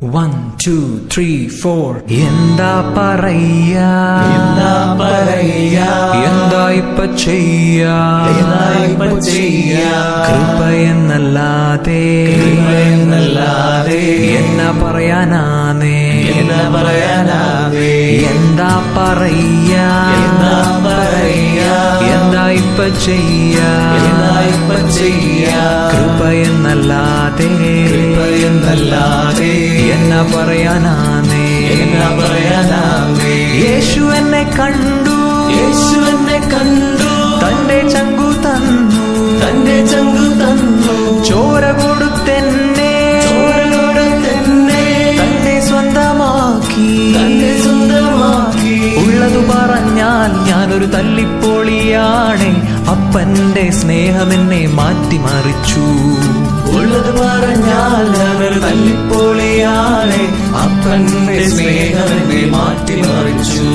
One two three four എന്താ പറയാ എന്താ പറയാ? എന്താ ഇപ്പൊ ചെയ്യാ എന്താ ഇപ്പൊ ചെയ്യാ? കൃപ എന്നല്ലാതെ കൃപയെന്നല്ലാതെ എന്നാ പറയാനാന്നേ എന്നാ പറയാനാവേ? എന്താ പറയാ എന്താ പറയാ? എന്താ ഇപ്പൊ ചെയ്യാ എന്താ ഇപ്പൊ ചെയ്യാ? കൃപ എന്നല്ലാതെ കൃപയെന്നല്ലാതെ എന്നാ പറയാനാന്നേ എന്നാ പറയാനാവേ? യേശു എന്നെ കണ്ടു. യേശു എന്നെ കണ്ടു. തന്റെ ചങ്കു തന്നു. തന്റെ ചങ്കു തന്നു. ചോര കൊടുത്തെന്നെ. ചോരയോടെ തന്നെ തന്നെ സ്വന്തമാക്കി. തന്നെ സ്വന്തമാക്കി. ഉള്ളതു പറഞ്ഞാൽ ഞാനൊരു തല്ലിപ്പോളിയാണ്. അപ്പന്റെ സ്നേഹം എന്നെ മാറ്റിമറിച്ചു. തന്റെ മാറ്റി മാറ്റിമറിച്ചു.